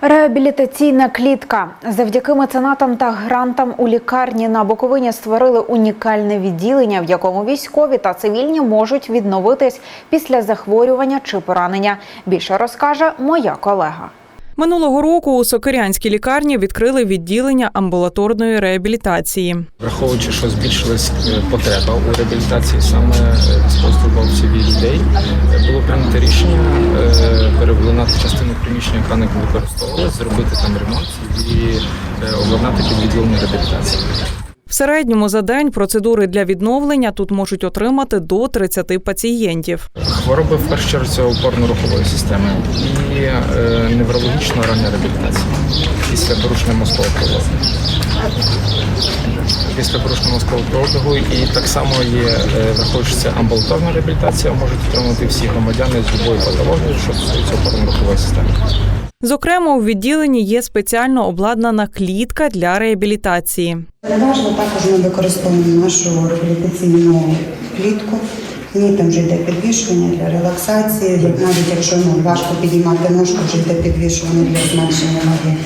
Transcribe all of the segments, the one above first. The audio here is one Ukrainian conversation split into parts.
Реабілітаційна клітка завдяки меценатам та грантам у лікарні на Буковині створили унікальне відділення, в якому військові та цивільні можуть відновитись після захворювання чи поранення. Більше розкаже моя колега. Минулого року у Сокирянській лікарні відкрили відділення амбулаторної реабілітації. Враховуючи, що збільшилась е, потреба у реабілітації саме приміщення, яка не використовувалась, зробити там ремонт і е, обладнати під відділення реабілітації. В середньому за день процедури для відновлення тут можуть отримати до 30 пацієнтів. Хвороби в першу чергу це опорно-рухової системи і е, неврологічна рання реабілітація після порушення мозкового кровообігу. Після порушення мозкового кровообігу і так само є, е, враховуючи це амбулаторна реабілітація, можуть отримати всі громадяни з любої патології, що стосується опорно-рухової системи. Зокрема, у відділенні є спеціально обладнана клітка для реабілітації. Переважно також ми використовуємо нашу реабілітаційну клітку. В ній там вже йде підвішування для релаксації. Навіть якщо ну, важко підіймати ножку, вже йде підвішування для зменшення ноги,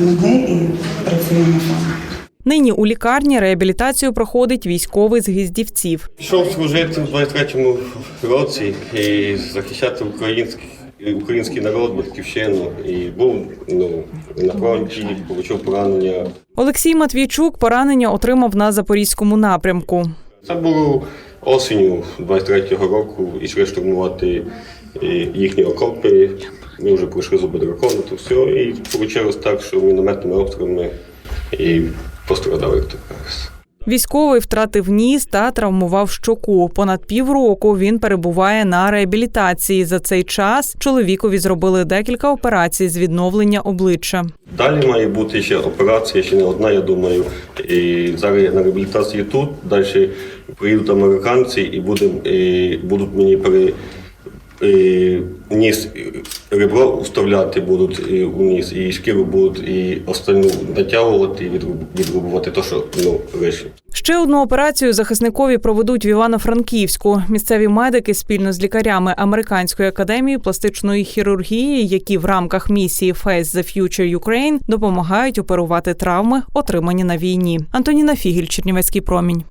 ноги і працюємо там. Нині у лікарні реабілітацію проходить військовий з гвіздівців. Пішов служити в 23-му році і захищати український, український народ, батьківщину. І був ну, на фронті, отримав поранення. Олексій Матвійчук поранення отримав на запорізькому напрямку. Це було осінню 23-го року, і йшли штурмувати е, їхні окопи. Ми вже пройшли зуби дракону, то все. І вийшло так, що мінометними обстрілами і пострадали хто раз. Військовий втратив ніс та травмував щоку. Понад півроку він перебуває на реабілітації. За цей час чоловікові зробили декілька операцій з відновлення обличчя. Далі має бути ще операція, ще не одна, я думаю. І зараз я на реабілітації тут. Далі приїдуть американці і, будем, і будуть мені пере, ніс ребро вставляти будуть у ніс, і шкіру будуть і остальну натягувати і відруб- відрубувати те, що ну, лише. Ще одну операцію захисникові проведуть в Івано-Франківську. Місцеві медики спільно з лікарями Американської академії пластичної хірургії, які в рамках місії Face the Future Ukraine допомагають оперувати травми, отримані на війні. Антоніна Фігіль, Чернівецький промінь.